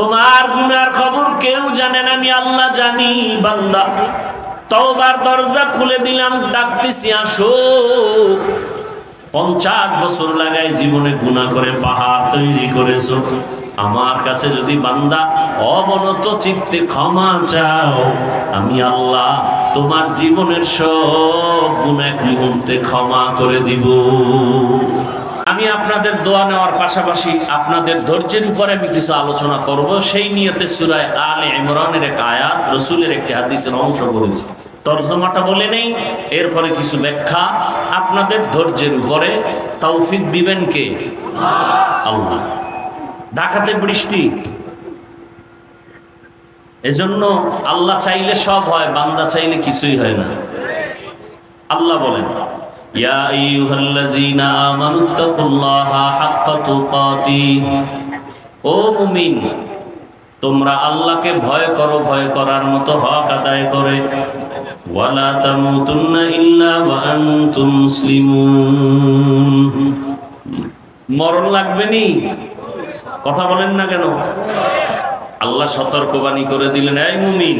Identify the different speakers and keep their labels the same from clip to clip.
Speaker 1: তোমার গুনার খবর কেউ জানে না, আমি আল্লাহ জানি, বান্দা। তওবার দরজা খুলে দিলাম, ডাকতেছি, আসো। পঞ্চাশ বছর লাগায় জীবনে গুণা করে, পাহাড় তৈরি করেছ। আমার কাছে যদি বান্দা অবনত চিত্তে ক্ষমা চাও, আমি আল্লাহ তোমার জীবনের সব গুণ এক মুহূর্তে ক্ষমা করে দিব। আমি আপনাদের দোয়া নেওয়ার পাশাপাশি আপনাদের ধৈর্যের উপরে আমি কিছু আলোচনা করব। সেই নিয়তে সুরায় আলে ইমরানের এক আয়াত, রসুলের একটি হাদিসের অংশ বলেছি। তর্জমাটা বলে নেই, এরপরে কিছু ব্যাখ্যা। আপনাদের ধৈর্যের উপরে তৌফিক দিবেন কে? আল্লাহ। ঢাকাতে বৃষ্টি। এজন্য আল্লাহ চাইলে সব হয়, বান্দা চাইলে কিছুই হয় না। আল্লাহ বলেন ইয়া আইয়ুহাল্লাযীনা আমানুত্তাকুল্লাহা হাক্কা তুকাতিহ ও মুমিন, তোমরা আল্লাহকে ভয় করো, ভয় করার মতো হক আদায় করে। ওয়ালা তামুতুন্না ইল্লা ওয়া আনতুম মুসলিমুন। মরণ লাগবে নি? কথা বলেন না কেন? আল্লাহ সতর্কবাণী করে দিলেন, এই মুমিন,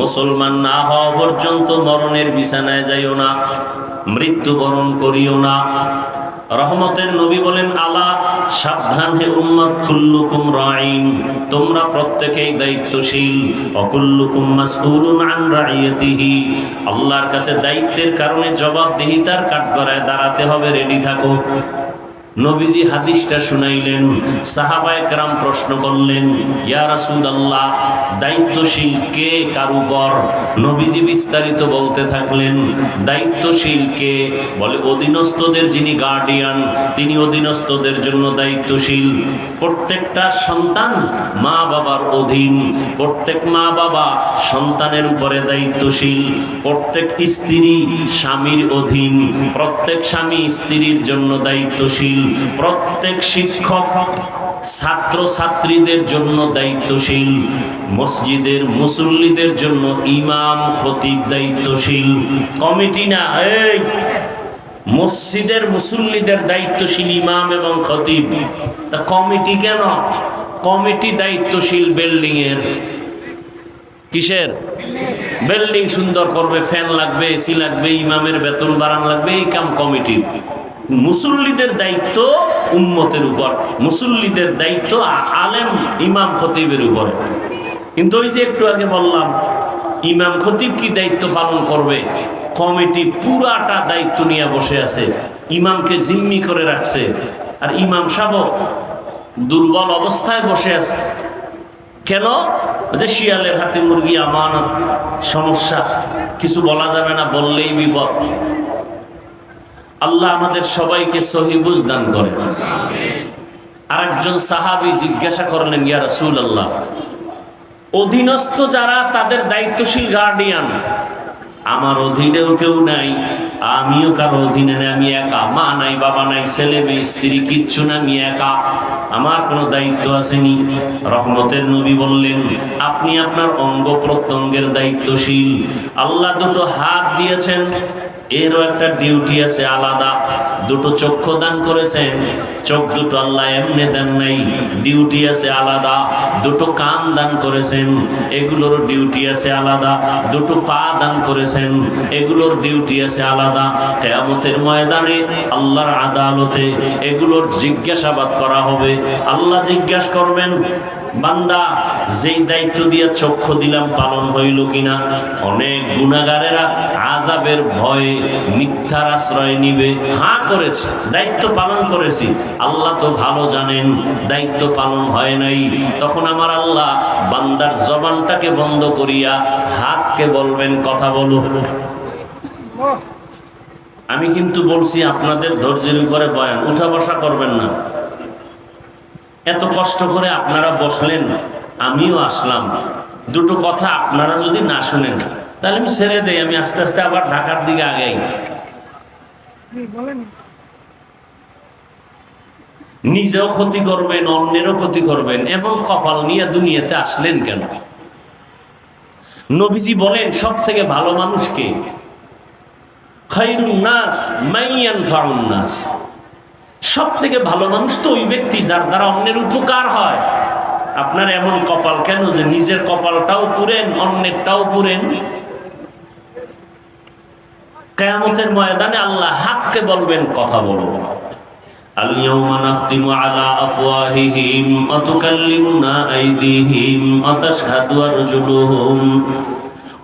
Speaker 1: মুসলমান না হওয়া পর্যন্ত মরণের বিছানায় যাইও না। মৃত্যুবরণ করিও না। রহমতের নবী বলেন, আলা, সাবধান হে উম্মত, কুল্লুকুম রাইন তোমরা প্রত্যেকেই দায়িত্বশীল, অকুল্লুকুম মাসউলুন আন রাইয়াতিহি আল্লাহর কাছে দায়িত্বের কারণে জবাবদিহিতার কাঠগড়ায় দাঁড়াতে হবে, রেডি থাকো। নবীজি হাদিসটা শুনাইলেন, সাহাবায় কারাম প্রশ্ন করলেন, ইয়া রাসূলুল্লাহ, দায়িত্বশীল কে কার উপর? নবীজি বিস্তারিত বলতে থাকলেন, দায়িত্বশীল কে? বলে, অধীনস্থদের যিনি গার্ডিয়ান তিনি অধীনস্থদের জন্য দায়িত্বশীল। প্রত্যেকটা সন্তান মা বাবার অধীন, প্রত্যেক মা বাবা সন্তানের উপরে দায়িত্বশীল, প্রত্যেক স্ত্রী স্বামীর অধীন, প্রত্যেক স্বামী স্ত্রীর জন্য দায়িত্বশীল। প্রত্যেক শিক্ষক ছাত্র ছাত্রীদের জন্য দায়িত্বশীল, মসজিদের মুসল্লিদের জন্য ইমাম খতিব দায়িত্বশীল। কমিটি না, এই মসজিদের মুসল্লিদের দায়িত্বশীল ইমাম এবং খতিব। তা কমিটি কেন? কমিটি দায়িত্বশীল বিল্ডিং এর কিসের? বিল্ডিং সুন্দর করবে, ফ্যান লাগবে, এসি লাগবে, ইমামের বেতন বাড়ান লাগবে, এই কাম কমিটির। মুসল্লিদের দায়িত্ব উম্মতের উপর। মুসল্লিদের দায়িত্ব আলেম, ইমাম, খতিবের উপরে। কিন্তু ওই যে একটু আগে বললাম, ইমাম, খতিব কি দায়িত্ব পালন করবে? কমিটি পুরাটা দায়িত্ব নিয়ে বসে আছে। ইমামকে জিম্মি করে রাখছে। আর ইমাম সাহেব দুর্বল অবস্থায় বসে আছে। কেন? যে শিয়ালের হাতে মুরগি, আমানত, সমস্যা, কিছু বলা যাবে না, বললেই বিপদ। আল্লাহ আমাদের সবাইকে সহিবুজ দান করে আর একজন সাহাবি জিজ্ঞাসা করলেন, ইয়া রাসূল আল্লাহ অধীনস্থ যারা তাদের দায়িত্বশীল গার্ডিয়ান আমার অধীনেও কেউ নাই, আমিও কারও অধীনে নেই, আমি একা, মা নাই, বাবা নাই, ছেলে মেয়ে, স্ত্রী, কিচ্ছু না আমি একা, আমার কোনো দায়িত্ব আসেনি। রহমতের নবী বললেন, আপনি আপনার অঙ্গ প্রত্যঙ্গের দায়িত্বশীল। আল্লাহ দুটো হাত দিয়েছেন এরও একটা ডিউটি আছে আলাদা। দুটো চক্ষু দান করেছেন, চোখ দুটো আল্লাহ এমনি দেন নাই। ডিউটি আছে আলাদা, দুটো কান দান করেছেন, এগুলোর ডিউটি আছে আলাদা। দুটো পা দান করেছেন, এগুলোর ডিউটি আছে আলাদা। কেয়ামতের ময়দানে আল্লাহর আদালতে এগুলোর জিজ্ঞাসাবাদ করা হবে। আল্লাহ জিজ্ঞাসা করবেন বান্দা, যেই দায়িত্ব দিয়ে চক্ষু দিলাম, পালন হইল কিনা? অনেক গুণাগারেরা আজাবের ভয়ে মিথ্যার আশ্রয় নিবে। হ্যাঁ করেছে, দায়িত্ব পালন করেছি। আল্লাহ তো ভালো জানেন, দায়িত্ব পালন হয় নাই। তখন আমার আল্লাহ বান্দার জবানটাকে বন্ধ করিয়া হাতকে বলবেন, কথা বলো। আমি কিন্তু বলছি, আপনাদের ধৈর্যের উপরে বয়ান, উঠা বসা করবেন না। এত কষ্ট করে আপনারা বসলেন আমিও আসলাম। দুটো কথা আপনারা যদি না শুনেন তাহলে আমি ছেড়ে দেই আমি আস্তে আস্তে আবার ঢাকার দিকে আগাই। নিজেও ক্ষতি করবেন অন্যেরও ক্ষতি করবেন এবং কপাল নিয়ে দুনিয়াতে আসলেন কেন? নবীজি বলেন সব থেকে ভালো মানুষকে খাইরুন নাস মাইয়ান ফাউন নাস। সব থেকে ভালো মানুষ তো ওই ব্যক্তি যার দ্বারা অন্যের উপকার হয় আপনার এমন কপাল কেন যে নিজের কপালটাও পুরেন অন্যেরটাও পুরেন কেয়ামতের ময়দানে আল্লাহ হাককে বলবেন কথা বলো اليوم نختم على أفواههم وتكلمنا أيديهم وتشهد أرجلهم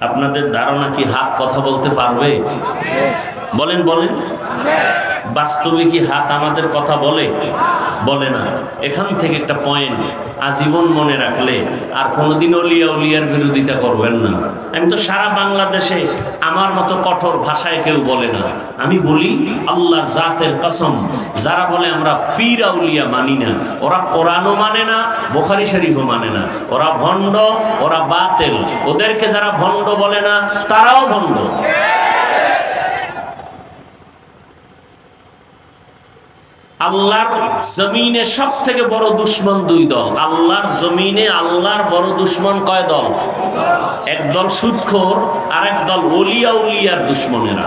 Speaker 1: আপনাদের ধারণা কি হাত কথা বলতে পারবে? বলেন বলেন। বাস্তবে কি হাত আমাদের কথা বলে? বলে না। এখান থেকে একটা পয়েন্ট আজীবন মনে রাখলে আর কোনোদিন অলিয়া উলিয়ার বিরোধিতা করবেন না। আমি তো সারা বাংলাদেশে আমার মতো কঠোর ভাষায় কেউ বলে না। আমি বলি আল্লাহ জাতের কসম, যারা বলে আমরা পীর আউলিয়া মানি না, ওরা কোরআনও মানে না, বোখারি শরীফও মানে না। ওরা ভণ্ড, ওরা বাতেল। ওদেরকে যারা ভণ্ড বলে না, তারাও ভণ্ড। আল্লাহর জমিনে সব থেকে বড় দুশ্মন দুই দল। আল্লাহর জমিনে আল্লাহর বড় দুশ্মন কয় দল? এক দল সুৎখোর আর এক দল ওলিয়া উলিয়ার দুশ্মনেরা।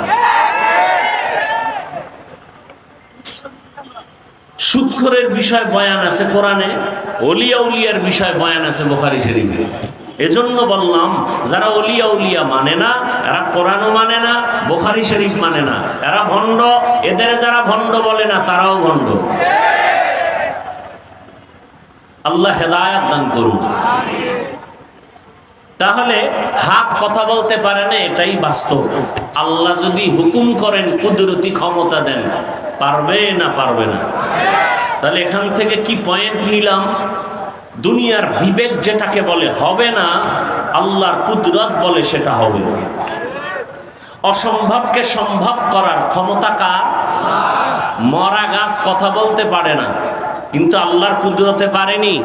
Speaker 1: সুৎখোরের বিষয় বয়ান আছে কোরআনে ওলিয়া উলিয়ার বিষয় বয়ান আছে বোখারি শরীফে। এজন্য বললাম, যারা অলিয়া উলিয়া মানে না, এরা কোরআনও মানে না, বোখারি শরীফ মানে না, এরা ভণ্ড, এদের যারা ভণ্ড বলে না, তারাও ভণ্ড। আল্লাহ হেদায়াত দান করুন তাহলে হাত কথা বলতে পারে না, এটাই বাস্তব। আল্লাহ যদি হুকুম করেন, কুদরতি ক্ষমতা দেন, পারবে না পারবে না। তাহলে এখান থেকে কি পয়েন্ট নিলাম? দুনিয়ার বিবেক যেটাকে বলে হবে না, আল্লাহর কুদরত বলে সেটা হবে। অসম্ভবকে সম্ভব করার ক্ষমতা কার? মরা গাছ কথা বলতে পারে না, কিন্তু আল্লাহর কুদরতে পারেনি।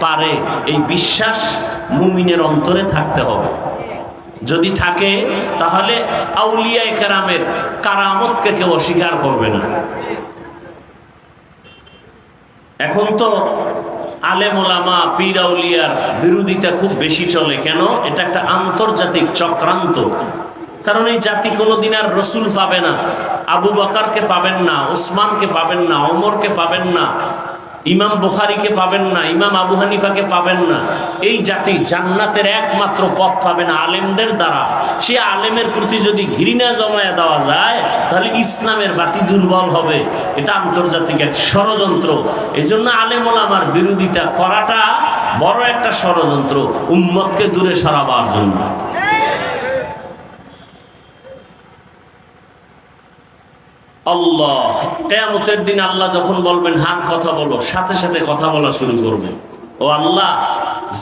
Speaker 1: পারে, এই বিশ্বাস মুমিনের অন্তরে থাকতে হবে। যদি থাকে, তাহলে আউলিয়া কেরামের কারামতকে কেউ অস্বীকার করবে না। এখন তো আলেম মোলামা পিরাউলিয়ার বিরোধিতা খুব বেশি চলে। কেন? এটা একটা আন্তর্জাতিক চক্রান্ত। কারণ এই জাতি কোনোদিন আর রসুল পাবে না। আবু বাকারকে পাবেন না, ওসমানকে পাবেন না অমরকে পাবেন না। ইমাম বুখারিকে পাবেন না, ইমাম আবু হানিফাকে পাবেন না। এই জাতি জান্নাতের একমাত্র পথ পাবে না আলেমদের দ্বারা। সে আলেমের প্রতি যদি ঘৃণা জমায়া দেওয়া যায়, তাহলে ইসলামের বাতি দুর্বল হবে। এটা আন্তর্জাতিক এক ষড়যন্ত্র। এই জন্য আলেম ওলামার বিরোধিতা করাটা বড় একটা ষড়যন্ত্র, উম্মতকে দূরে সরাবার জন্য। আল্লাহ, কেয়ামতের দিন আল্লাহ যখন বলবেন, হাত কথা বলো, সাথে সাথে কথা বলা শুরু করবে। ও আল্লাহ,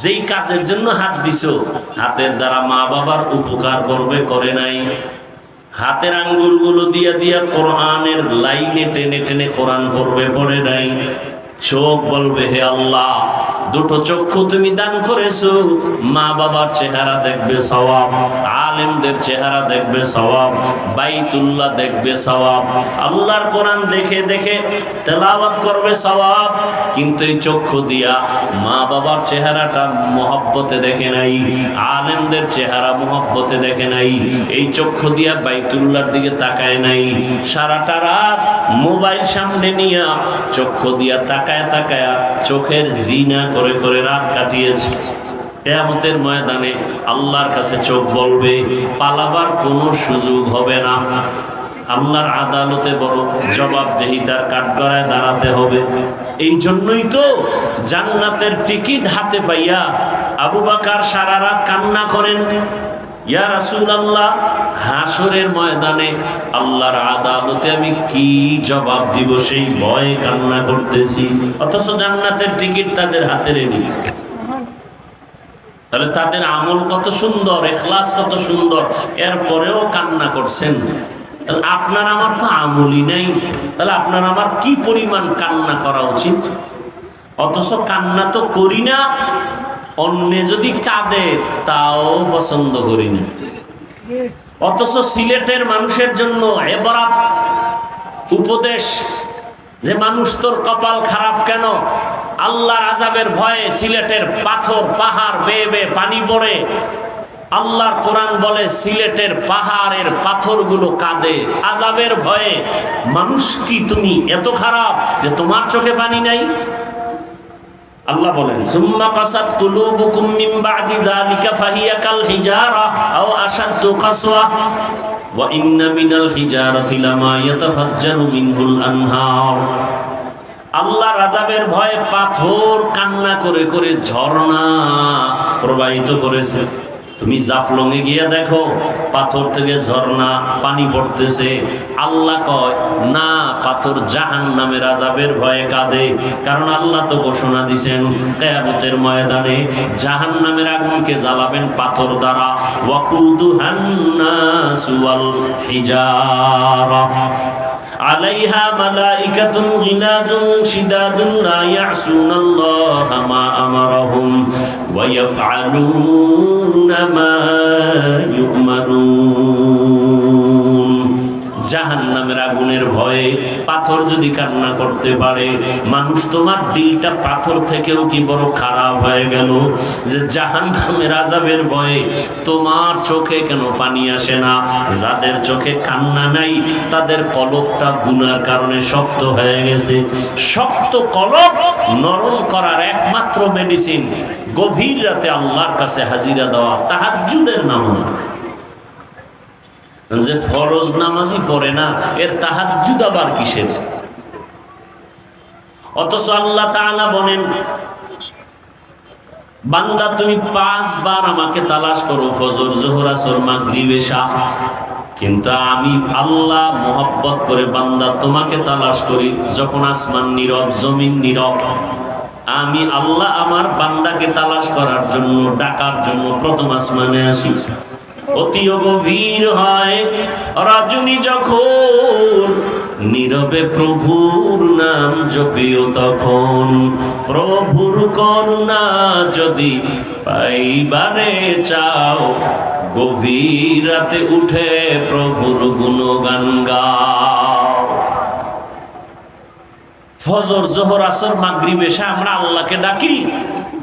Speaker 1: যেই কাজের জন্য হাত দিছো, হাতের দ্বারা মা বাবার উপকার করবে, করে নাই। হাতের আঙ্গুলগুলো দিয়া দিয়া কোরআনের লাইনে টেনে টেনে কোরআন করবে পড়ে নাই। চোখ বলবে, হে আল্লাহ দুটো চক্ষু তুমি দান করেছ। মা বাবার চেহারা দেখবে সওয়াব, আলেমদের চেহারা দেখবে সওয়াব, বাইতুল্লাহ দেখবে সওয়াব। আল্লাহর কোরআন দেখে দেখে তেলাওয়াত করবে সওয়াব, কিন্তু এই চক্ষু দিয়া মা বাবার চেহারাটা মহব্বতে দেখে নাই, আলেমদের চেহারা মহব্বতে দেখে নাই, এই চক্ষু দিয়া বাইতুল্লাহর দিকে তাকায় নাই। সারাটা রাত মোবাইল সামনে নিয়া চক্ষু দিয়া তাকায় তাকায় চোখের জিনা করে করে রাত কাটিয়েছে। কেয়ামতের ময়দানে আল্লাহর কাছে চোখ বলবে, পালাবার কোনো সুযোগ হবে না। আল্লাহর আদালতে বড় জবাবদেহিতার কাঠগড়ায় দাঁড়াতে হবে। এই জন্যই তো জান্নাতের টিকিট হাতে পাইয়া আবু বাকার সারা রাত কান্না করেন। ইয়া রাসূলুল্লাহ হাসরের ময়দানে আল্লাহর আদালতে আমি কি জবাব দিব সেই ভয়ে কান্না করতেছি? অথচ জান্নাতের টিকিট তাদের হাতে রেডি। তাহলে তাদের আমল কত সুন্দর, এখলাস কত সুন্দর, এরপরেও কান্না করছেন। তাহলে আপনার আমার তো আমলই নাই। তাহলে আপনার আমার কি পরিমাণ কান্না করা উচিত? অথচ কান্না তো করি না। অন্যে যদি কাঁদে, তাও পছন্দ করি না অথচ সিলেটের মানুষের জন্য এবারাত উপদেশ যে মানুষ তোর কপাল খারাপ কেন? আল্লাহর আজাবের ভয়ে সিলেটের পাথর, পাহাড় বেয়ে বেয়ে পানি পড়ে। আল্লাহর কোরআন বলে, সিলেটের পাহাড়ের পাথরগুলো কাঁদে। আজাবের ভয়ে মানুষ কি তুমি এত খারাপ যে তোমার চোখে পানি নাই? আল্লাহ বলেন, সুম্মা কাসাত কুলুবুকুম মিন বাদি যালিকা ফাহিয়া কাল হিজারা আও আশাদ্দু কাসওয়া। ওয়া ইন্না মিনাল হিজারাতি লামা ইয়াতাফাজ্জারু মিনহুল আনহার। আল্লাহ রাজাবের ভয়ে পাথর কান্না করে করে ঝর্ণা প্রবাহিত করেছে। তুমি জাফলংয়ে গিয়ে দেখো, পাথর থেকে ঝর্ণা, পানি পড়তেছে। আল্লাহ কয়, না, পাথর জাহান নামের আজাবের ভয়ে কাঁদে। কারণ আল্লাহ তো ঘোষণা দিছেন, কেয়ামতের ময়দানে জাহান নামের আগুনকে জ্বালাবেন পাথর দ্বারা। ওয়াকুদুহান নাসু ওয়াল হিজারা। عليها ملائكة غلاد شداد لا يعصون الله ما أمرهم ويفعلون ما يؤمرون. জাহান নামের আগুনের ভয়ে পাথর যদি কান্না করতে পারে, মানুষ তোমার দিলটা পাথর থেকেও কি বড় খারাপ হয়ে গেল? যে জাহান নামের আজাবের ভয়ে তোমার চোখে কেন পানি আসে না? যাদের চোখে কান্না নাই, তাদের কলকটা গুনার কারণে শক্ত হয়ে গেছে। শক্ত কলক নরম করার একমাত্র মেডিসিন গভীর রাতে আল্লাহর কাছে হাজিরা দেওয়া তাহাজ্জুদের নামাজ। যে ফরজ নামাজই পড়ে না, এর তাহাজ্জুদ আবার কিসের? অথচ আল্লাহ তাআলা বলেন, বান্দা তুমি পাঁচবার আমাকে তালাশ করো, ফজর, জোহর, আসর, মাগরিব, এশা। কিন্তু আমি আল্লাহ মোহব্বত করে বান্দা তোমাকে তালাশ করি, যখন আসমান নীরব, জমিন নীরব। আমি আল্লাহ আমার বান্দাকে তালাশ করার জন্য, ডাকার জন্য প্রথম আসমানে আসি। অতিও গভীর হয়। রজনী যখন নীরবে প্রভুর নাম জপিও তখন প্রভুর করুণা যদি পাইবারে চাও, গভীর রাতে উঠে প্রভুর গুণগান গাও। ফজর, জোহর, আসর, মাগরিব আমরা আল্লাহকে ডাকি।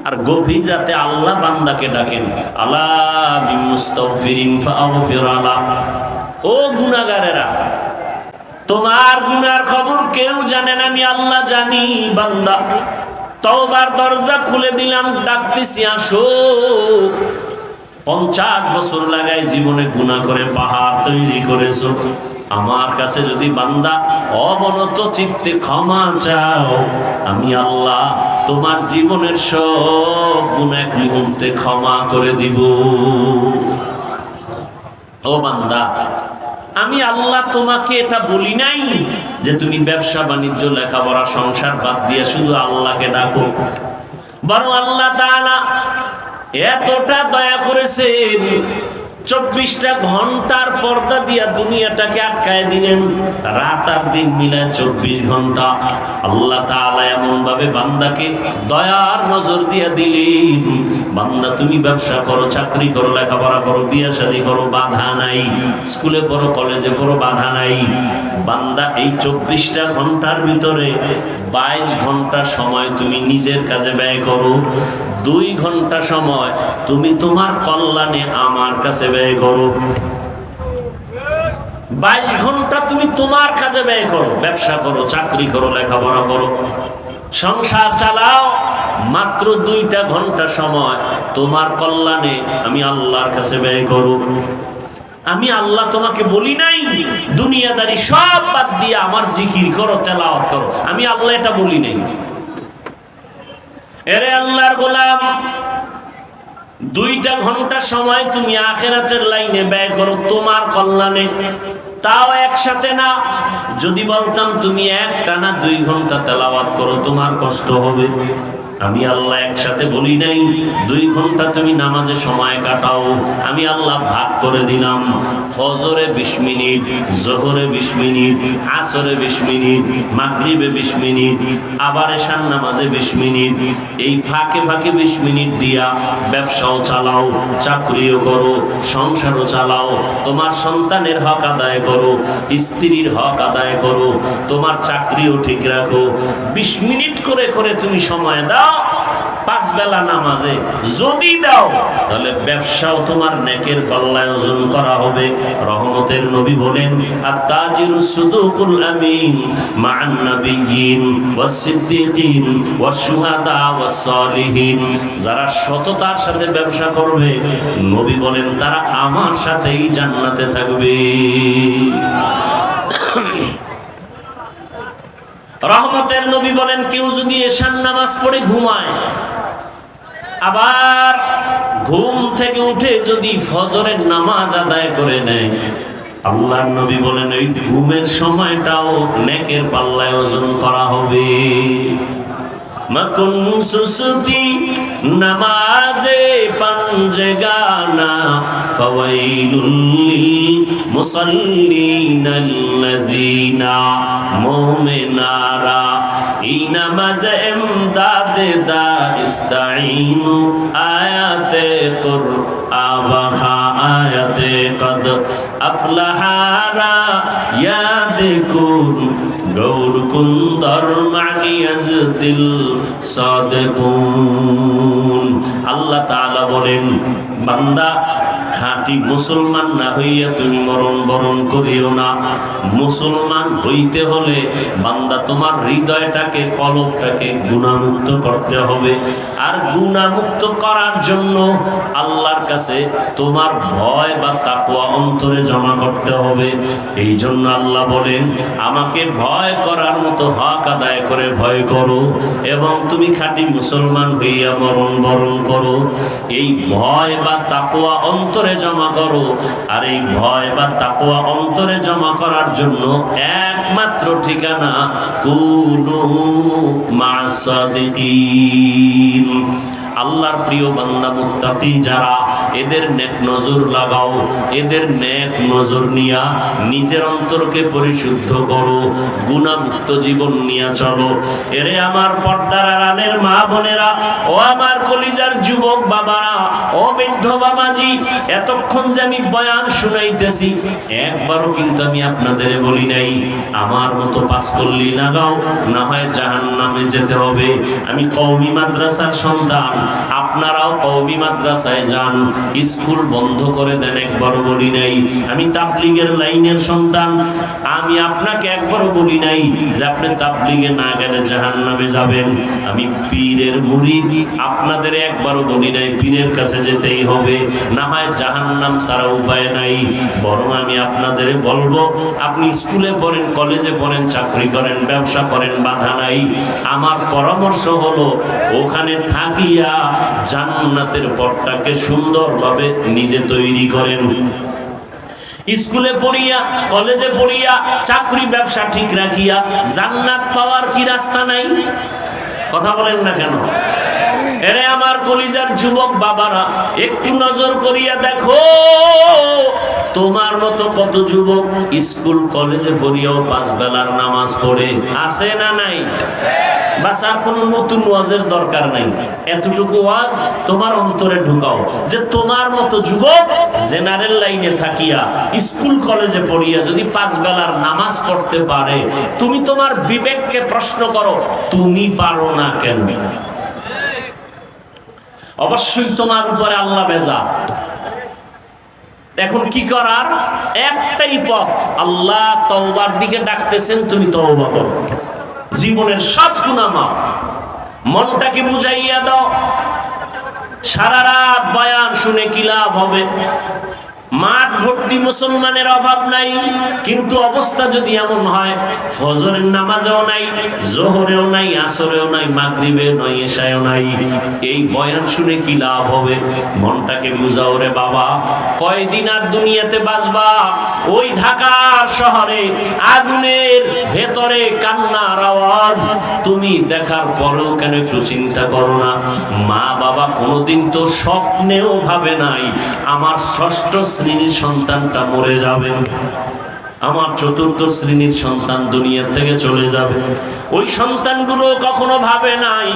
Speaker 1: আর গভীর রাতে আল্লাহ বান্দাকে ডাকেন আল্লাহ ও গুনাহগারেরা, তোমার গুনার খবর কেউ জানে না, আমি আল্লাহ জানি, বান্দা। তওবার দরজা খুলে দিলাম, ডাকতেছি, আসো। পঞ্চাশ বছর লাগাই জীবনে গুণা করে পাহাড় তৈরি করেছ। আমার কাছে যদি বান্দা অবনত চিত্তে ক্ষমা চাও, আমি আল্লাহ তোমার জীবনের সব গুণ এক মুহূর্তে ক্ষমা করে দিব। ও বান্দা, আমি আল্লাহ তোমাকে এটা বলি নাই যে তুমি ব্যবসা বাণিজ্য, লেখাপড়া, সংসার বাদ দিয়ে শুধু আল্লাহকে ডাকো। বরং আল্লাহ তাআলা এতটা দয়া করেছেন চব্বিশটা ঘণ্টার পর্দা দিয়া দুনিয়াটাকে আটকায় দিলেন। রাত আর দিন মিলায় চব্বিশ ঘণ্টা। আল্লাহ তাআলা এমন ভাবে বান্দাকে দয়ার নজর দিয়া দিলেন। বান্দা, তুমি ব্যবসা করো, চাকরি করো, লেখাপড়া করো, বিয়ে শাদী করো, বাধা নাই। স্কুলে পড়ো, কলেজে পড়ো, বাধা নাই। বান্দা, এই চব্বিশটা ঘণ্টার ভিতরে বাইশ ঘণ্টা সময় তুমি নিজের কাজে ব্যয় করো। দুই ঘণ্টা সময় তুমি তোমার কল্যাণে আমার কাছে ব্যয় করো। বাইশ ঘণ্টা তুমি তোমার কাজে ব্যয় করো। ব্যবসা করো, চাকরি করো, লেখাপড়া করো। সংসার চালাও, মাত্র দুইটা ঘণ্টা সময় তোমার কল্যাণে আমি আল্লাহর কাছে ব্যয় করো। আমি আল্লাহ তোমাকে বলি নাই, দুনিয়াদারি সব বাদ দিয়ে আমার জিকির করো, তেলাওয়াত করো। আমি আল্লাহ এটা বলি নাই। এরে আল্লাহর গোলাম, দুইটা ঘণ্টা সময় তুমি আখেরাতের লাইনে ব্যয় করো, তোমার কল্যাণে। তাও একসাথে না, যদি বলতাম তুমি একটা না দুই ঘণ্টা তেলাবাদ করো, তোমার কষ্ট হবে। আমি আল্লাহ একসাথে বলি নাই, দুই ঘণ্টা তুমি নামাজে সময় কাটাও। আমি আল্লাহ ভাগ করে দিলাম। ফজরে বিশ মিনিট, জোহরে বিশ মিনিট, আসরে বিশ মিনিট, মাগরিবে বিশ মিনিট, আবার এশার নামাজে বিশ মিনিট। এই ফাঁকে ফাঁকে বিশ মিনিট দিয়া ব্যবসাও চালাও, চাকরিও করো, সংসারও চালাও। তোমার সন্তানের হক আদায় করো, স্ত্রীর হক আদায় করো। তোমার চাকরিও ঠিক রাখো। বিশ মিনিট করে করে তুমি সময় দাও। পাঁচ বেলা নামাজে যদি দাও, তাহলে ব্যবসাও তোমার নেকের করা হবে। রহমতের নবী বলেন আর তাজিরু সুদুকুল আমিন মান নাবিয়িন ওয়াস সিদ্দিকিন ওয়াস শুহাদা ওয়াস যারা সততার সাথে ব্যবসা করবে, নবী বলেন, তারা আমার সাথেই জান্নাতে থাকবে। রহমতের নবী বলেন, কেউ যদি এশান নামাজ পড়ে ঘুমায়, আবার ঘুম থেকে উঠে যদি ফজরের নামাজ আদায় করে নেয়, আল্লাহর নবী বলেন, ওই ঘুমের সময়টাও নেকের পাল্লায় ওজন করা হবে। মকুন সুসুতি নামাজে পাঞ্জে গানা, ফাওয়াইলুল লিল মুসাল্লিন আল্লাযিনা মুমিনারা। এই নামাজ এমদাদে দা ইস্তাইনু আয়াতে কুর আবাহা আয়াতে কদ আফলাহারা ইয়াদিকুন গৌর কুন্দর মানিয়াজ দিল সাদেকুন। আল্লাহ তাআলা বলেন বান্দা, খাঁটি মুসলমান না হইয়া তুমি মরণ বরণ করিও না। মুসলমান হইতে হলে বান্দা তোমার হৃদয়টাকে, কলবটাকে গুণামুক্ত করতে হবে। আর গুণামুক্ত করার জন্য আল্লাহর কাছে তোমার ভয় বা তাকুয়া অন্তরে জমা করতে হবে। এই জন্য আল্লাহ বলেন, আমাকে ভয় করার মতো হক আদায় করে ভয় করো এবং তুমি খাঁটি মুসলমান হইয়া মরণ বরণ করো। এই ভয় বা তাকুয়া অন্তরে জমা করো। আর এই ভয় বা তাকুয়া অন্তরে জমা করার জন্য একমাত্র ঠিকানা, কুনু মাসাদিকিন আল্লাহর প্রিয় বান্দা মুক্তাকি যারা, এদের নেক নজর লাগাও, এদের নেক নজর নিয়া নিজের অন্তরকে পরিশুদ্ধ করো, গুণামুক্ত জীবন নিয়ে চলো। এরে আমার পর্দার আড়ালের মা বোনেরা, ও আমার কলিজার যুবক বাবারা, ও বৃদ্ধ বাবাজি, এতক্ষণ যে আমি বয়ান শুনাইতেছি, একবারও কিন্তু আমি আপনাদের বলি নাই, আমার মতো পাস করলি লাগাও, না হয় জাহান নামে যেতে হবে। আমি কৌমি মাদ্রাসার সন্তান আপনারাও কৌমি মাদ্রাসায় যান, স্কুল বন্ধ করে দেন, একবারও বলি নাই। আমি তাবলিগের লাইনের সন্তান, আমি আপনাকে একবারও বলি নাই যে আপনি তাবলিগে না গেলে জাহান নামে যাবেন। আমি পীরের মুরিদ, আপনাদের একবারও বলি নাই, পীরের কাছে যেতেই হবে। না হয় জাহান নাম ছাড়া উপায় নাই। বরং আমি আপনাদের বলব, আপনি স্কুলে পড়েন, কলেজে পড়েন, চাকরি করেন, ব্যবসা করেন, বাধা নাই। আমার পরামর্শ হলো, ওখানে থাকিয়া জান্নাতের পথটাকে সুন্দরভাবে নিজে তৈরি করেন। স্কুলে পড়িয়া, কলেজে পড়িয়া, চাকরি ব্যবসা ঠিক রাখিয়া জান্নাত পাওয়ার কি রাস্তা নাই? কথা বলেন না কেন? এরে আমার কলিজার যুবক বাবারা, একটু নজর করিয়া দেখো, তোমার মতো কত যুবক স্কুল, কলেজে পড়িয়াও পাঁচ বেলার নামাজ পড়ে। আছে না নাই? বাস আর কোনো নতুন ওয়াজের দরকার নাই। এতটুকু ওয়াজ তোমার অন্তরে ঢুকাও যে তোমার মতো যুবক জেনারেল লাইনে থাকিয়া স্কুল কলেজে পড়িয়া যদি পাঁচ বেলার নামাজ পড়তে পারে, তুমি তোমার বিবেককে প্রশ্ন করো, তুমি পারো না কেন? অবশ্যই তোমার উপরে আল্লাহ বেজা। এখন কি করার? একটাই পথ, আল্লাহ তওবার দিকে ডাকতেছেন, তুমি তওবা করো। জীবনের সব গুণা মনটাকে বুঝাইয়া দাও। সারা রাত বয়ান শুনে কি লাভ হবে? মাঠ ভর্তি মুসলমানের অভাব নাই, কিন্তু অবস্থা যদি এমন হয়, ফজরের নামাজেও নাই, জোহরেও নাই, আসরেও নাই, মাগরিবে নয় এশায়ও নাই, এই বয়ান শুনে কি লাভ হবে? মনটাকে বুঝাও রে বাবা, কয়দিন আর দুনিয়াতে বাঁচবা? ওই ঢাকা শহরে আগুনের ভেতরে কান্নার আওয়াজ, তুমি দেখার পরেও কেন একটু চিন্তা করো না? মা বাবা কোনোদিন তো স্বপ্নেও ভাবে নাই, আমার ষষ্ঠ শ্রেণির সন্তানটা মরে যাবে। আমার চতুর্থ শ্রেণির সন্তান দুনিয়া থেকে চলে যাবে। ওই সন্তানগুলো কখনো ভাবে নাই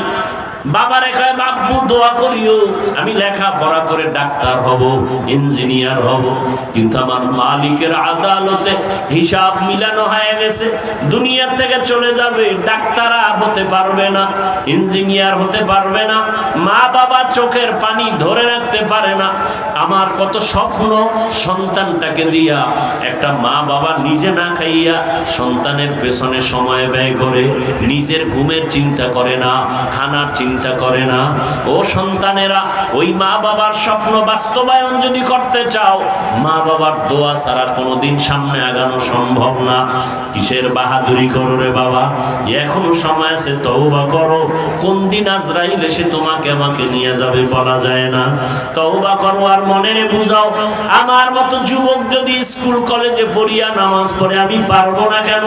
Speaker 1: বাবা রেখায় বাব্বু দোয়া করিও। আমি লেখাপড়া করে ডাক্তার হব, ইঞ্জিনিয়ার হব। কিন্তু আমার মালিকের আদালতে হিসাব মিলানো হয়ে গেছে। দুনিয়া থেকে চলে যাবে, ডাক্তার আর হতে পারবে না, ইঞ্জিনিয়ার হতে পারবে না, মা বাবা চোখের পানি ধরে রাখতে পারে না। আমার কত স্বপ্ন, সন্তানটাকে দিয়া একটা মা বাবা নিজে না খাইয়া সন্তানের পেছনে সময় ব্যয় করে, নিজের ঘুমের চিন্তা করে না, খানার চিন্তা করে না। ও সন্তানেরা, ওই মা বাবার স্বপ্ন বাস্তবায়ন যদি করতে চাও, মা বাবার দোয়া ছাড়া কোনোদিন সামনে আগানো সম্ভব না। কিসের বাহাদুরি করো রে বাবা? এখনও সময় আছে, তওবা করো। কোন দিন আজরাইল এসে তোমাকে আমাকে নিয়ে যাবে বলা যায় না। তওবা করো আর মনে বুঝাও, আমার মতো যুবক যদি স্কুল, কলেজে পড়িয়া নামাজ পড়ে, আমি পারব না কেন?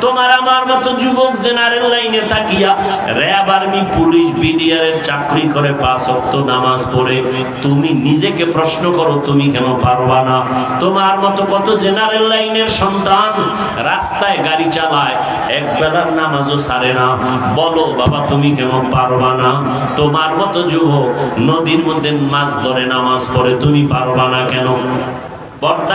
Speaker 1: তোমার আমার মতো যুবক জেনারেল লাইনে থাকিয়া র্যাব আর্মি পুলিশ বিডিআরের চাকরি করে পাঁচ অক্ত নামাজ পড়ে, তুমি নিজেকে প্রশ্ন করো, তুমি কেন পারবা না? তোমার মতো কত জেনারেল লাইনের সন্তান রাস্তায় গাড়ি চালায় এক বেলার নামাজও সারে না। বলো, বাবা, তুমি কেন পারবা না? তোমার মতো যুবক নদীর মধ্যে মাছ ধরে নামাজ পড়ে, তুমি পারবা না কেন? পাঁচ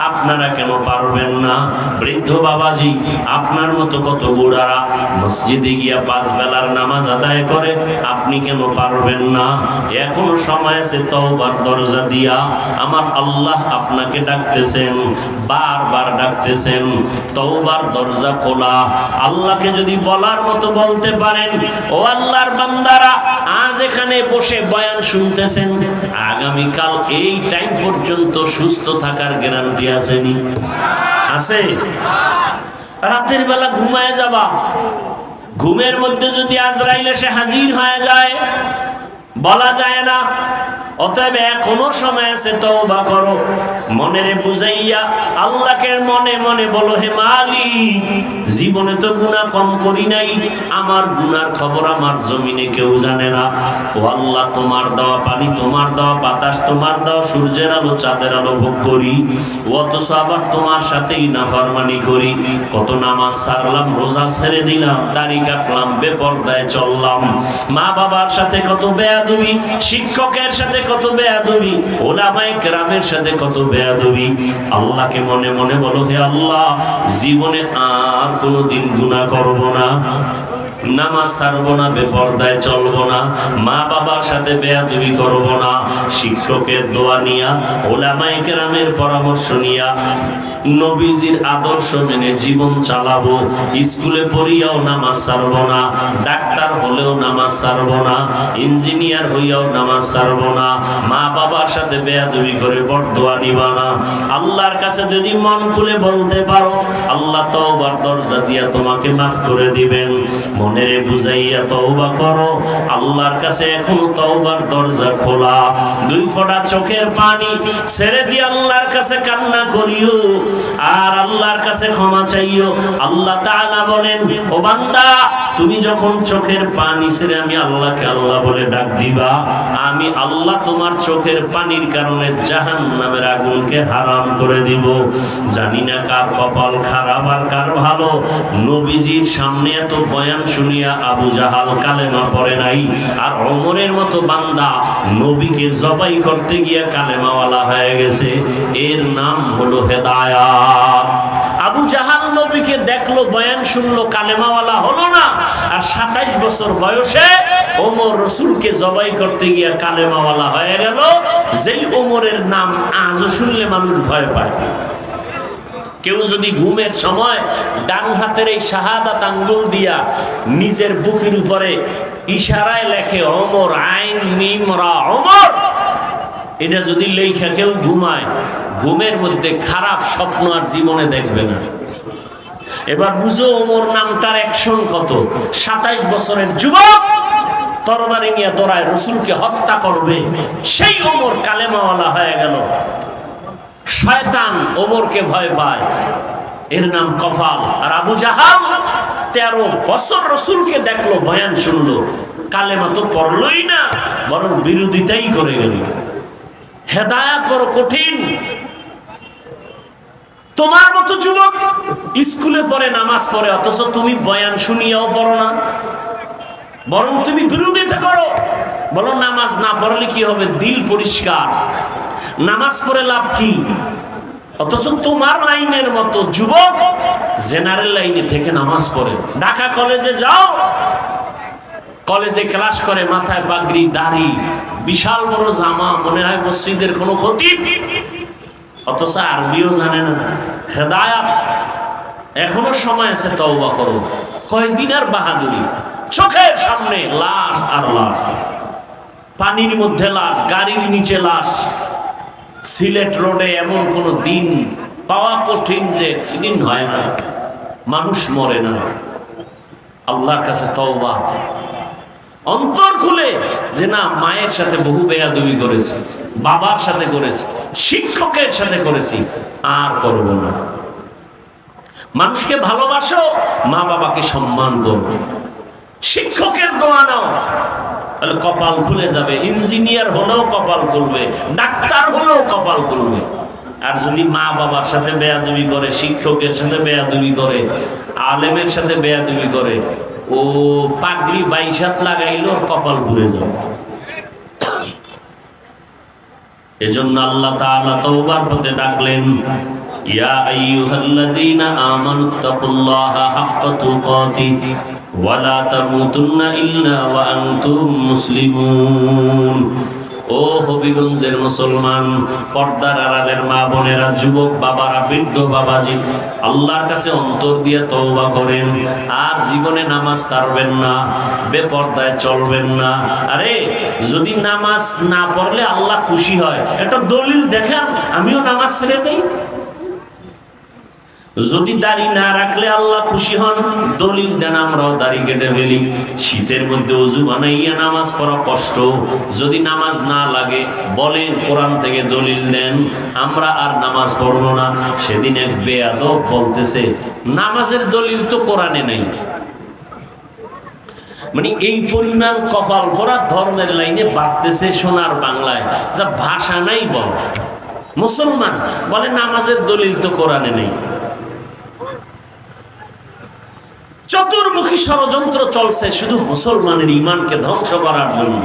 Speaker 1: আপনারা কেন পারবেন না? বৃদ্ধ বাবাজি, আপনার মতো কত বুড়ারা মসজিদে গিয়া পাঁচ বেলার নামাজ আদায় করে, আপনি কেন পারবেন না? এখনও সময় আছে তওবার দরজা দিয়া। আমার আল্লাহ আপনাকে ডাকতেছেন, বারবার ডাকতেছেন দরজা খোলা। আল্লাহকে যদি বলার মতো বলতে পারেন, ও আল্লাহর বান্দারা, আজ এখানে বসে বয়ান শুনতেছেন, আগামীকাল এই টাইম পর্যন্ত সুস্থ থাকার গ্যারান্টি আসেনি। আছে? রাতের বেলা ঘুমায় যাবা। ঘুমের মধ্যে যদি আজরাইল এসে হাজির হয়ে যায় বলা যায় না। অতএব এখনও সময় আছে, তওবা করো। মনেরে বুঝাইয়া আল্লাহকে মনে মনে বলো, হে মালিক, জীবনে তো গুনাহ কম করি নাই। আমার গুনার খবর আমার জমিনে কেউ জানে না। ও আল্লাহ, তোমার দেওয়া পানি, তোমার দেওয়া বাতাস, তোমার দেওয়া সূর্যের আলো, চাঁদের আলো ভোগ করি। অথচ আবার তোমার সাথেই নাফরমানি করি। কত নামাজ সারলাম, রোজা ছেড়ে দিলাম, দাড়ি কাটলাম, বেপরদায় চললাম। মা বাবার সাথে কত বেয়াদবি। শিক্ষকের সাথে কত বেয়াদবি? ওলামায়ে কেরামের সাথে কত বেয়াদবি? আল্লাহকে মনে মনে বলো, হে আল্লাহ, জীবনে আর কোনোদিন গুনাহ করব না। নামাজ ছাড়বো না, বেপর্দায় চলবো না, মা বাবার সাথে বেয়াদবি করব না। শিক্ষকের দোয়া নিয়া, ওলামায়ে কেরামের পরামর্শ নিয়া, নবীজির আদর্শ মেনে জীবন চালাবো। স্কুলে পড়িয়াও নামাজ ছাড়বো না, ডাক্তার হলেও নামাজ ছাড়বো না, ইঞ্জিনিয়ার হইয়াও নামাজ ছাড়বো না, মা বাবার সাথে বেয়াদবি করে বরদোয়া নিবা না। আল্লাহর কাছে যদি মন খুলে বলতে পারো, আল্লাহ তওবার দরজা দিয়া তোমাকে মাফ করে দিবেন। মনেরে বুঝাইয়া তওবা করো। আল্লাহর কাছে এখনও তওবার দরজা খোলা। দুই ফোঁটা চোখের পানি ছেড়ে দিয়ে আল্লাহর কাছে কান্না করিও। আর আল্লাহর কাছে ক্ষমা চাইও। আল্লাহ তাআলা বলেন, ও বান্দা, তুমি যখন চোখের পানি ছেড়ে আমি আল্লাহকে আল্লাহ বলে ডাক দিবা, আমি আল্লাহ তোমার চোখের পানির কারণে জাহান্নামের আগুনকে হারাম করে দিব। জানি না কার কপাল খারাপ আর কার ভালো। নবীজির সামনে এত বয়ান শুনিয়া আবু জাহাল কালেমা পড়ে নাই। আর অমরের মতো বান্দা নবীকে জবাই করতে গিয়া কালেমাওয়ালা হয়ে গেছে। এর নাম হলো হেদায়াত। আবু জাহাল নবীকে দেখল, বয়ান শুনলো, কালেমাওয়ালা হলো না। আর সাতাইশ বছর বয়সে ওমর রসুলকে জবাই করতে গিয়ে কালেমাওয়ালা হয়ে গেল। যেই ওমরের নাম আজও শুনলে মানুষ ভয় পায়। কেউ যদি ঘুমের সময় ডান হাতের এই শাহাদাত আঙ্গুল দিয়া নিজের বুকের উপরে ইশারায় লেখে, অমর আইন মিমরা, অমর! এটা যদি লেখা কেউ ঘুমায়, ঘুমের মধ্যে খারাপ স্বপ্ন আর জীবনে দেখবে না। এবার বুঝো ওমর নামটার অ্যাকশন কত। সাতাইশ বছরের যুবক তরবারি নিয়ে দৌড়ায়, রসুলকে হত্যা করবে। সেই ওমর কালেমাওয়ালা হয়ে গেল। শয়তান ওমরকে ভয় পায়। এর নাম কফাল। আর আবু জাহাল তেরো বছর রসুলকে দেখল, বয়ান শুনলো। কালেমা তো পড়লই না, বরং বিরোধিতাই করে গেল। হেদায়াত বড় কঠিন। তোমার মতো যুবক স্কুলে পড়ে, নামাজ পড়ে, অথচ তুমি বয়ান শুনিয়াও পড়ো না। বরং তুমি বিরোধিতা করো। বলো, নামাজ না পড়লে কি হবে? দিল পরিষ্কার। নামাজ পড়ে লাভ কি? অথচ তোমার লাইনের মতো যুবক জেনারেল লাইনে থেকে নামাজ পড়ে। ঢাকা কলেজে যাও। কলেজে ক্লাস করে, মাথায় পাগড়ি, দাড়ি, বিশাল বড় জামা, মনে হয় মসজিদের কোনো ক্ষতি? অথচ আরবিও জানে না। হেদায়াত। এখনও সময় আছে তওবা করো। কয়দিন আর বাহাদুরি? চোখের সামনে লাশ আর লাশ। পানির মধ্যে লাশ, গাড়ির নিচে লাশ। সিলেট রোডে এমন কোনো দিন পাওয়া কঠিন যে অ্যাক্সিডেন্ট হয় না। মানুষ মরে না। আল্লাহর কাছে তওবা। অন্তর খুলে যে না, মায়ের সাথে বহু বেয়াদবি করেছি, বাবার সাথে করেছি, শিক্ষকের সাথে করেছি, আর করব না। মানুষকে ভালোবাসো মা বাবাকে সম্মান করব শিক্ষকের দোয়া নাও। তাহলে কপাল খুলে যাবে। ইঞ্জিনিয়ার হলেও কপাল খুলবে, ডাক্তার হলেও কপাল খুলবে। আর যদি মা বাবার সাথে বেয়াদবি করে, শিক্ষকের সাথে বেয়াদবি করে, আলেমের সাথে বেয়াদবি করে, ও পাগড়ি বাইশাত লাগাইলো কপাল ঘুরে যাবে। এজন্য আল্লাহ তাআলা তওবার পথে ডাকলেন, ইয়া আইয়ুহাল্লাযীনা আমানুত্তাকুল্লাহা হাক্কা তুকাতিহি ওয়া লা তামুতুন্না ইল্লা ওয়া আনতুম মুসলিমুন ও হবিগঞ্জের মুসলমান, পর্দার আড়ালের মা বোনেরা, যুবক বাবারা, বৃদ্ধ বাবাজি, আল্লাহর কাছে অন্তর দিয়ে তওবা করেন। আর জীবনে নামাজ ছাড়বেন না, বেপর্দায় চলবেন না। আরে, যদি নামাজ না পড়লে আল্লাহ খুশি হয়, একটা দলিল দেখান, আমিও নামাজ ছেড়ে দেই। যদি দাড়ি না রাখলে আল্লাহ খুশি হন, দলিল দেন, আমরাও দাড়ি কেটে ফেলি। শীতের মধ্যে অজু বানাইয়া নামাজ পড়া কষ্ট। যদি নামাজ না লাগে, বলেন, কোরআন থেকে দলিল দেন। আমরা আর নামাজ পড়ব না। সেদিন এক বেয়াদব বলতেছে, নামাজের দলিল তো কোরআনে নেই। মানে এই পরিমাণ কপাল ভরা ধর্মের লাইনে বাড়তেছে সোনার বাংলায়। যা ভাষা নাই বল। মুসলমান বলে, নামাজের দলিল তো কোরআনে নেই। চতুর্মুখী ষড়যন্ত্র চলছে শুধু মুসলমানের ইমানকে ধ্বংস করার জন্য।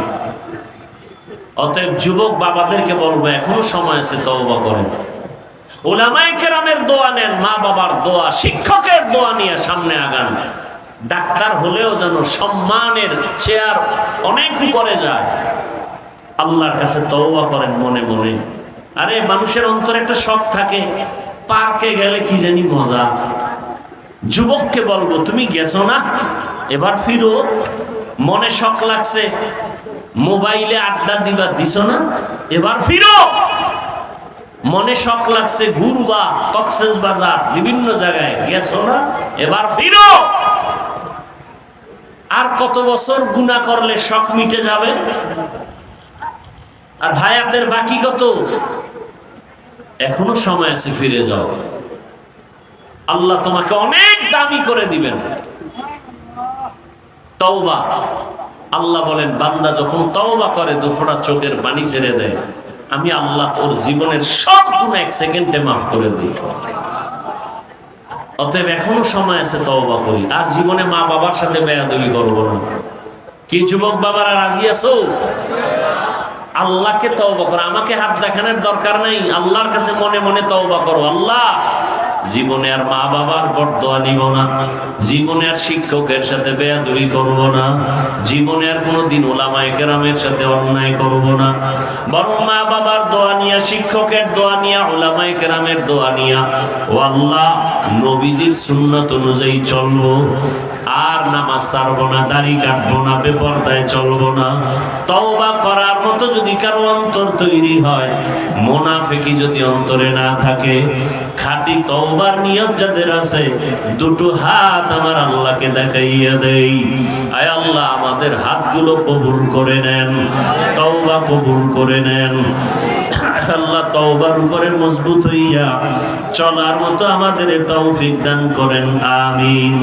Speaker 1: অতএব যুবক বাবাদেরকে বলব, এখনও সময় আছে, তওবা করেন। কেরামের দোয়া নেন, মা বাবার দোয়া, শিক্ষকের দোয়া নিয়ে সামনে আগান। ডাক্তার হলেও যেন সম্মানের চেয়ার অনেক উপরে যায়। আল্লাহর কাছে তওবা করেন মনে মনে। আরে, মানুষের অন্তরে একটা শখ থাকে, পার্কে গেলে কি জানি মজা। যুবককে বলব, তুমি গেছো না? এবার ফিরো। মনে শখ লাগছে, মোবাইলে আড্ডা দিবা, দিছ না? এবার ফিরো। মনে শখ লাগছে, ঘুরবা, কক্সেস বাজার, বিভিন্ন জায়গায়। গেছো না? এবার ফিরো। আর কত বছর গুণা করলে শখ মিটে যাবে? আর হায়াতের বাকি কত? এখনও সময় আছে, ফিরে যাও। আল্লাহ তোমাকে অনেক দামি করে দিবেন। তওবা। আল্লাহ বলেন, বান্দা যখন তওবা করে, দুফোটা চোখের পানি ছেড়ে দেয়। আমি আল্লাহ তোর জীবনের সব গুণ এক সেকেন্ডে মাফ করে দিই। অতএব এখনও সময় আছে তওবা করি। আর জীবনে মা বাবার সাথে বেয়াদবি করব না। কি যুবক বাবারা, রাজি আছো? আল্লাহকে তওবা করো। আমাকে হাত দেখানোর দরকার নাই। আল্লাহর কাছে মনে মনে তওবা করো। আল্লাহ জীবনে আর মা বাবার বর্দোয়া নিব না। জীবনে আর শিক্ষকের সাথে বেয়াদুই করব না। জীবনে আর কোনোদিন ওলামায় কেরামের সাথে অন্যায় করব না। বরং মা বাবার দোয়া নিয়া, শিক্ষকের দোয়া নিয়া, ওলামায় কেরামের দোয়া নিয়া, ও আল্লাহ, নবীজির সুন্নত অনুযায়ী চলবো। আর নামাজ ছাড়বো না, দাড়ি কাটবো না, বেপরদায় চলবো না। তওবা করার মতো যদি কারও অন্তর তৈরি হয়, মোনাফেকি যদি অন্তরে না থাকে, খাঁটি তওবার নিয়ত যাদের আছে, দুটো হাত আমার আল্লাহকে দেখাইয়া দেই। আয় আল্লাহ, আমাদের হাতগুলো কবুল করে নেন, তওবা কবুল করে নেন। আল্লাহ, তওবার উপরে মজবুত হইয়া চলার মতো আমাদের তৌফিক দান করেন, আমিন।